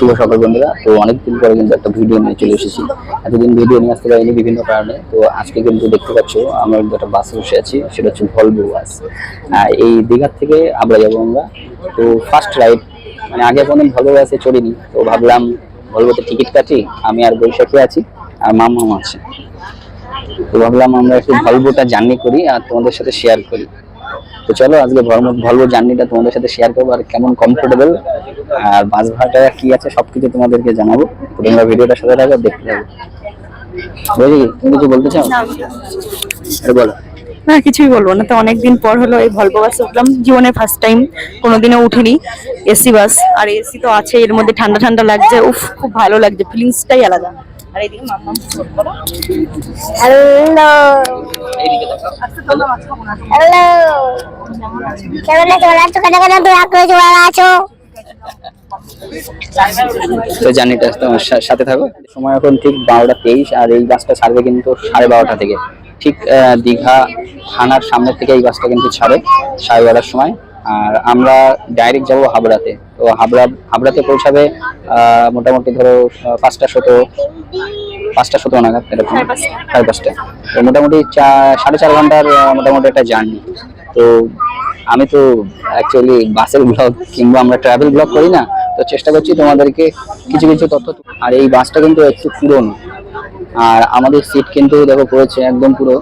শুভ সকাল বন্ধুরা। তো অনেকদিন পরে কিন্তু একটা ভিডিও নিয়ে চলে এসেছি। এতদিন ভিডিও নিয়ে আসতে পারিনি বিভিন্ন কারণে। তো আজকে কিন্তু দেখতে পাচ্ছ, আমরা কিন্তু একটা বাসে বসে আছি, সেটা হচ্ছে ভলভো বাস এই দীঘার থেকে আমরা যাব আমরা। তো ফার্স্ট রাইড মানে আগে কোনো ভলভো বাসে চড়িনি। তো ভাবলাম ভলভোতে টিকিট কাটি, আমি আর বৈশাখে আছি, আর মামাও আছে। তো ভাবলাম আমরা একটু ভলভোটা জার্নি করি আর তোমাদের সাথে শেয়ার করি। তো চলো আজকে ভলভো জার্নিটা তোমাদের সাথে শেয়ার করব আর কেমন কমফোর্টেবল আর বাস ভাড়াটা কি আছে সবকিছু তোমাদেরকে জানাব। তোমরা ভিডিওটা সাথে থাকো দেখতে থাকো। বুঝলি তুমি কিছু বলতে চাও? বলো। না কিছুই বলব না। তো অনেকদিন পর হলো এই ভলভো বাসে উঠলাম। জীবনে ফার্স্ট টাইম কোনোদিনও উঠিনি। এসি বাস আর এসি তো আছে এর মধ্যে ঠান্ডা ঠান্ডা লাগছে। উফ খুব ভালো লাগছে। ফিলিংসটাই আলাদা। আর এদিকে মাম্মাম ফোন করো। হ্যালো হ্যালো কেমন আছো? ভালো আছো? কেন কেন দোয়া করেছ ভালো আছো? তো জার্নিটা তোমার সা- সাথে থাকো। সময় এখন ঠিক বারোটা তেইশ আর এই বাসটা ছাড়বে কিন্তু সাড়ে বারোটা থেকে। ঠিক দীঘা থানার সামনের থেকে এই বাসটা কিন্তু ছাড়ে সাড়ে বারোটার সময়। আর আমরা ডাইরেক্ট যাব হাবড়াতে। তো হাবড়া হাবড়াতে পৌঁছাবে মোটামুটি ধরো পাঁচটা শত পাঁচটা শত নাগাদ এরকম সাড়ে পাঁচটা। তো মোটামুটি চা- সাড়ে চার ঘণ্টার মোটামুটি একটা জার্নি। তো আমি তো অ্যাকচুয়ালি বাসের ব্লগ কিংবা আমরা ট্রাভেল ব্লগ করি না তো চেষ্টা করছি তোমাদেরকে কিছু কিছু তথ্য আর এই বাসটা কিন্তু একটু পুরনো। আর আমাদের সিট কিন্তু দেখো পড়েছে একদম পুরো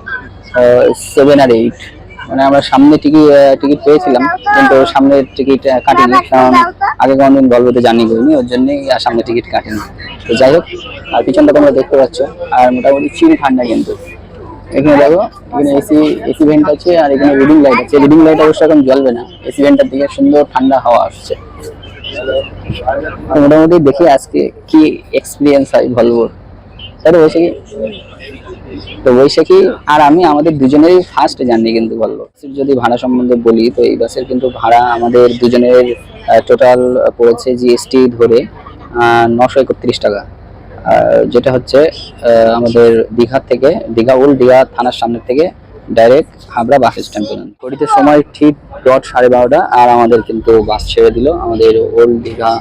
সেভেন আর এইট মানে আমরা সামনে টিকিট টিকিট পেয়েছিলাম, কিন্তু সামনের টিকিট কাটিনি। কারণ আগে কোনোদিন বলবোতে জার্নি করিনি, ওর জন্যই আর সামনে টিকিট কাটিনি। তো যাই হোক, আর পিছনটা তোমরা দেখতে পাচ্ছ, আর মোটামুটি চিল ঠান্ডা কিন্তু। এখানে দেখো, এখানে এসি এসি ভেন্ট আছে, আর এখানে রিডিং লাইট আছে। রিডিং লাইট অবশ্য এখন জ্বলবে না এসি ভেন্টার দিকে সুন্দর ঠান্ডা হাওয়া আসছে। মোটামুটি দেখি আজকে কি এক্সপিরিয়েন্স হয় ভলভোর তাই তো বৈশাখী তো বৈশাখী আর আমি, আমাদের দুজনেরই ফার্স্ট জার্নি কিন্তু বলল। যদি ভাড়া সম্বন্ধে বলি, তো এই বাসের কিন্তু ভাড়া আমাদের দুজনের টোটাল পড়েছে জিএসটি ধরে নশো একত্রিশ টাকা। যেটা হচ্ছে আমাদের দীঘা থেকে, দীঘা ওল্ড দীঘা থানার সামনে থেকে ডাইরেক্ট হাবড়া বাস স্ট্যান্ড পর্যন্ত ঘড়িতে সময় ঠিক ডট সাড়ে বারোটা, আর আমাদের কিন্তু বাস ছেড়ে দিল। আমাদের ওল্ড দীঘা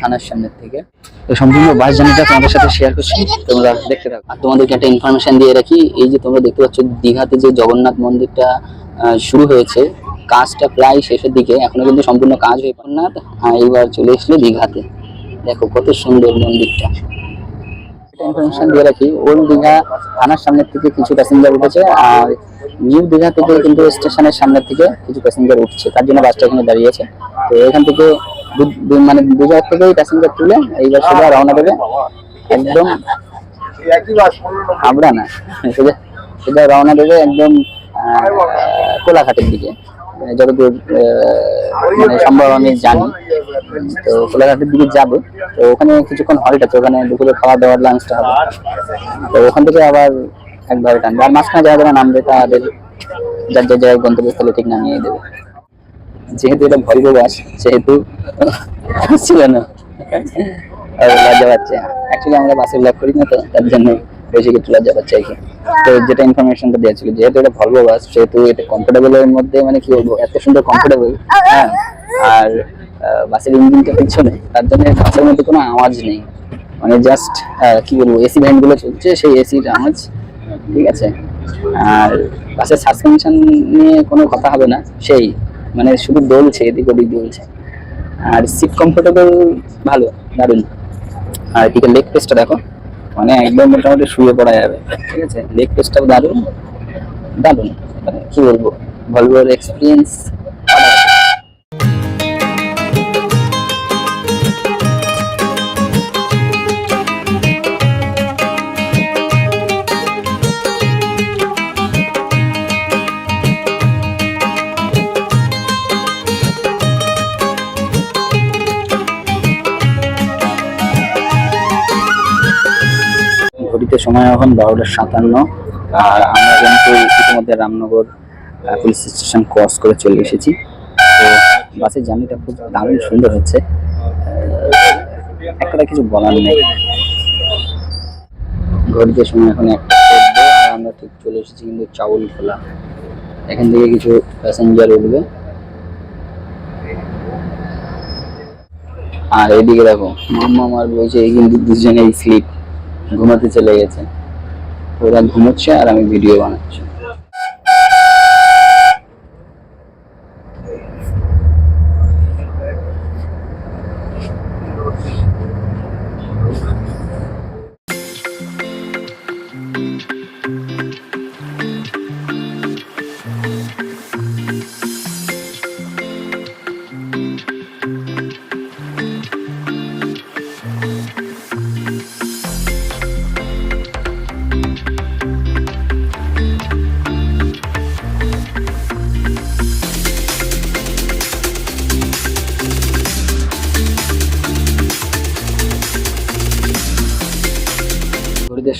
থানার সামনের থেকে। তো সম্পূর্ণ বাস জার্নিটা তোমাদের সাথে শেয়ার করছি, তোমরা দেখতে থাকো। আর তোমাদেরকে একটা ইনফরমেশন দিয়ে রাখি, এই যে তোমরা দেখতে পাচ্ছ দীঘাতে যে জগন্নাথ মন্দিরটা শুরু হয়েছে, কাজটা প্রায় শেষের দিকে, এখনও কিন্তু সম্পূর্ণ কাজ হয়ে জগন্নাথ হ্যাঁ এইবার চলে এসেছিল দীঘাতে। দেখো কত সুন্দর মন্দিরটা। ইনফরমেশন দিয়ে রাখি, ওল্ড দীঘা থানার সামনের থেকে কিছু প্যাসেঞ্জার উঠেছে, আর নিউ দীঘা থেকে কিন্তু স্টেশনের সামনের থেকে কিছু প্যাসেঞ্জার উঠছে, তার জন্য বাসটা এখানে দাঁড়িয়েছে তো এখান থেকে মানে জায়গা থেকেই প্যাসেঞ্জার তুলে এইবার সোজা রওনা দেবে। একদম হাবড়া না, সোজা রওনা দেবে একদম কোলাঘাটের দিকে। যতদূর মানে সম্ভব আমি জানি। তো কোলাঘাটের দিকে যাবে। তো ওখানে কিছুক্ষণ হল্ট আছে ওখানে দুপুরে খাওয়া দাওয়ার লাঞ্চটা হবে। তো ওখান থেকে আবার একবারে টানবে। আর মাঝখানে যারা যারা নামবে তাদের যার যার জায়গায় গন্তব্যস্থলে ঠিক নামিয়ে দেবে। যেহেতু এটা ভলভো বাস সেহেতু ছিল না। লজ্জা পাচ্ছে। অ্যাকচুয়ালি আমরা বাসে ব্লগ করি না তো, তার জন্য বেশি কিছু লজ্জা পাচ্ছে আর কি। তো যেটা ইনফরমেশনটা দেওয়া যেহেতু এটা ভলভো বাস সেহেতু এটা কমফোর্টেবল এর মধ্যে মানে কি বলব, এত সুন্দর কমফোর্টেবল হ্যাঁ? আর বাসের ইঞ্জিনটা পিছনে, তার জন্য বাসের মধ্যে কোনো আওয়াজ নেই। মানে জাস্ট কি বলব এসি ভ্যানগুলো চলছে, সেই এসির আওয়াজ, ঠিক আছে? আর বাসের সাসপেনশন নিয়ে কোনো কথা হবে না, সেই। মানে শুধু দোলছে এদিক ওদিক দোলছে আর সিট কমফোর্টেবল ভালো, দারুণ। আর এদিকে লেগ পেসটা দেখো মানে একদম মোটামুটি শুয়ে পড়া যাবে, ঠিক আছে? লেগ পেসটাও দারুণ দারুণ। মানে কী বলব? ভলভোর এক্সপিরিয়েন্স ঘড়িতে সময় এখন বারোটা সাতান্ন। আর আমরা কিন্তু ইতিমধ্যে রামনগর পুলিশ স্টেশন ক্রস করে চলে এসেছি। তো বাসের জার্নিটা খুব দারুণ সুন্দর হচ্ছে। আহ, এক কিছু বলার নেই। ঘড়িতে সময় এখন একটা আর আমরা ঠিক চলে এসেছি কিন্তু চাউল খোলা এখান থেকে কিছু প্যাসেঞ্জার উঠবে। আর এদিকে দেখো মাম্মা আমার বলছে এই কিন্তু দুজনেই স্লিপ ঘুমাতে চলে গেছে। ওরা ঘুমোচ্ছে আর আমি ভিডিও বানাচ্ছি।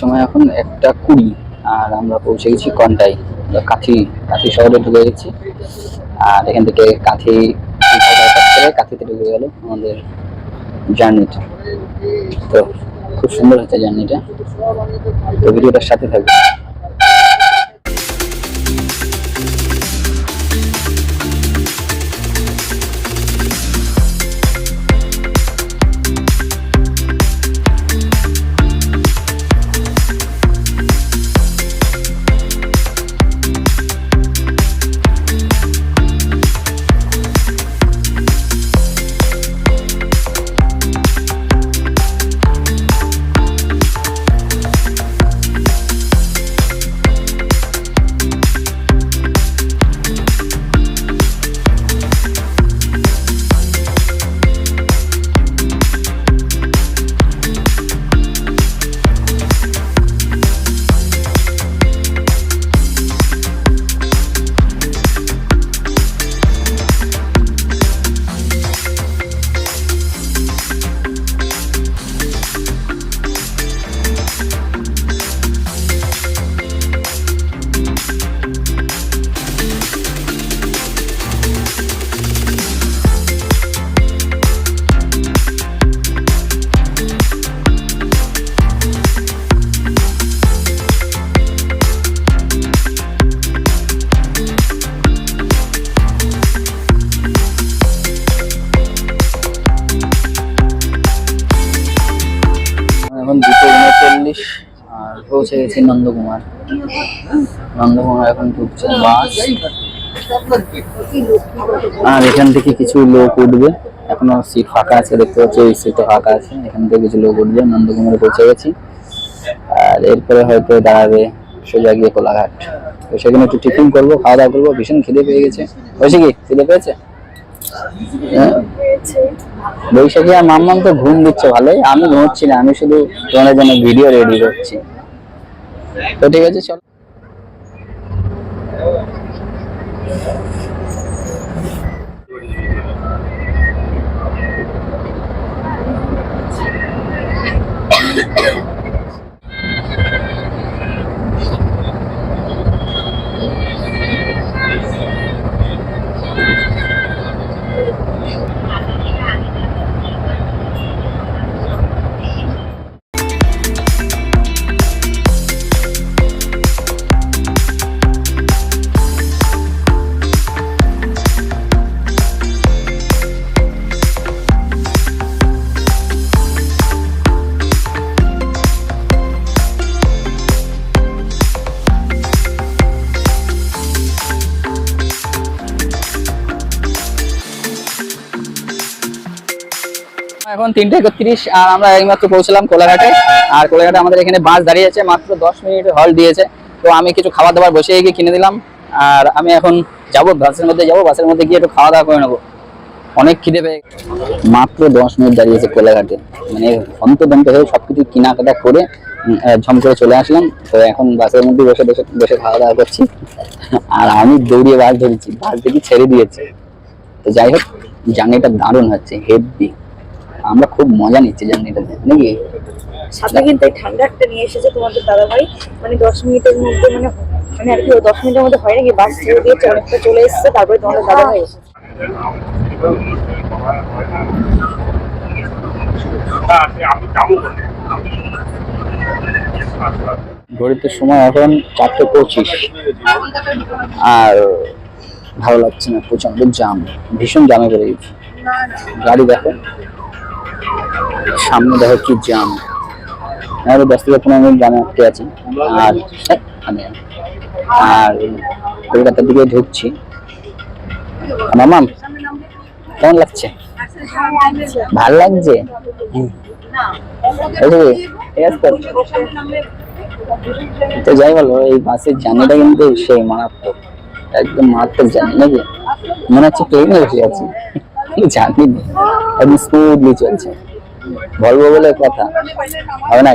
সময় এখন একটা কুড়ি, আর আমরা পৌঁছে গেছি কন্টাই কাঁথি কাঁথি শহরে ঢুকে গেছি। আর এখান থেকে কাঁথি করে কাথিতে ঢুকে গেল আমাদের জার্নিটা। তো খুব সুন্দর হচ্ছে জার্নিটা। তো ভিডিওটার সাথে থাকবে এখন দুটো উনচল্লিশ, আর পৌঁছে গেছি নন্দকুমার। নন্দকুমার এখন ঢুকছে বাস। আর এখান থেকে কিছু লোক উঠবে। এখনও সিট ফাঁকা আছে, দেখতে পাচ্ছি ওই সিটটা ফাঁকা আছে। এখান থেকে কিছু লোক উঠবে, নন্দকুমারে পৌঁছে গেছি। আর এরপরে হয়তো দাঁড়াবে সোজা গিয়ে কোলাঘাট। তো সেখানে একটু টিফিন করব, খাওয়া দাওয়া করব, ভীষণ খিদে পেয়ে গেছে। হয়েছে কি? খিদে পেয়েছে? বৈশাখী আর মাম্মাম তো ঘুম দিচ্ছে ভালোই। আমি ঘুমোচ্ছি না, আমি শুধু তোমাদের জন্য ভিডিও রেডি করছি। তো ঠিক আছে, চল। এখন তিনটে একত্রিশ, আর আমরা এইমাত্র পৌঁছলাম কোলাঘাটে। আর কোলাঘাটে আমাদের এখানে বাস দাঁড়িয়ে আছে, মাত্র দশ মিনিট হল দিয়েছে। তো আমি কিছু খাবার দাবার বসে গিয়ে কিনে দিলাম, আর আমি এখন যাব, বাসের মধ্যে যাব, বাসের মধ্যে গিয়ে একটু খাওয়া দাওয়া করে নেব। অনেক খিদে পেয়ে মাত্র দশ মিনিট দাঁড়িয়েছে কোলাঘাটে। মানে হন্তদন্ত হয়ে সব কিছু কেনাকাটা করে ঝম করে চলে আসলাম। তো এখন বাসের মধ্যে বসে বসে বসে খাওয়া দাওয়া করছি। আর আমি দৌড়িয়ে বাস ধরেছি, বাস দেখি ছেড়ে দিয়েছে। তো যাই হোক, জার্নিটা দারুণ হচ্ছে হেভি আমরা খুব মজা নিচ্ছি জার্নিটাতে নাকি? সাথে কিন্তু এই ঠান্ডা একটা নিয়ে এসেছে তোমাদের দাদা ভাই মানে দশ মিনিটের মধ্যে মানে মানে আর কি দশ মিনিটের মধ্যে হয় নাকি? বাস ছেড়ে দিয়েছে অনেকটা চলে এসেছে তারপরে তোমাদের দাদা ভাই এসেছে। ঘড়িতে সময় এখন চারটে পঁচিশ। আর ভালো লাগছে না প্রচণ্ড জাম ভীষণ জামে পড়ে গেছি। গাড়ি দেখো। সামনে দেখো কি জ্যাম আরও দশ থেকে পনেরো মিনিট জামে আটকে আছি। আর আমি আর কলকাতার দিকে ঢুকছি। মামাম কেমন লাগছে? ভালো লাগছে? তো? যাই বলো এই বাসের জার্নিটা কিন্তু সেই মারাত্মক। একদম মারাত্মক জানি নাকি? মনে হচ্ছে ট্রেনে বসে আছি। জার্নি একদম স্মুথলি চলছে। বলব বলে কথা। হবে না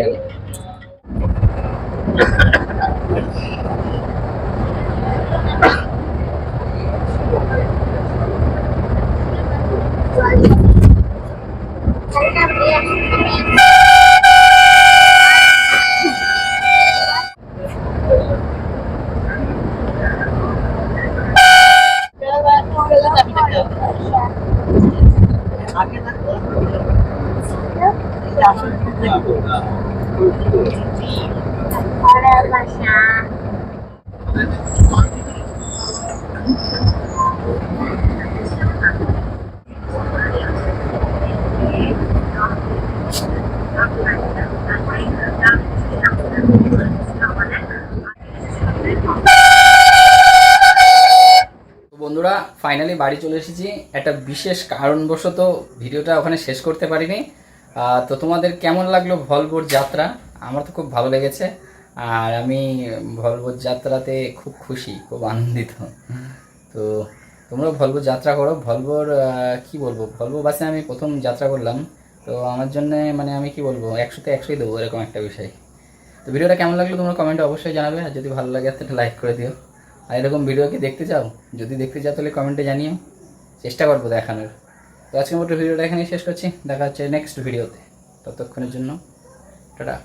বন্ধুরা ফাইনালি বাড়ি চলে এসেছি। একটা বিশেষ কারণবশত ভিডিওটা ওখানে শেষ করতে পারিনি। তো তোমাদের কেমন লাগল ভলভোর যাত্রা? আমার তো খুব ভালো লেগেছে। আর আমি ভলভোর যাত্রাতে খুব খুশি, খুব আনন্দিত। তো তোমরাও ভলভো যাত্রা করো। ভলভোর কি বলব? ভলভো বাসে আমি প্রথম যাত্রা করলাম। তো আমার জন্য মানে আমি কি বলব একশোতে একশোই দেবো এরকম একটা বিষয়। তো ভিডিওটা কেমন লাগল তোমরা কমেন্টে অবশ্যই জানাবে। আর যদি ভালো লাগে, একটা লাইক করে দিও। আর এরকম ভিডিও কি দেখতে চাও? যদি দেখতে চাও, তাহলে কমেন্টে জানিও। চেষ্টা করব দেখানোর। তো আজকের মতো ভিডিওটা এখানেই শেষ করছি। দেখা হচ্ছে নেক্সট ভিডিওতে। ততক্ষণের জন্য টাটা।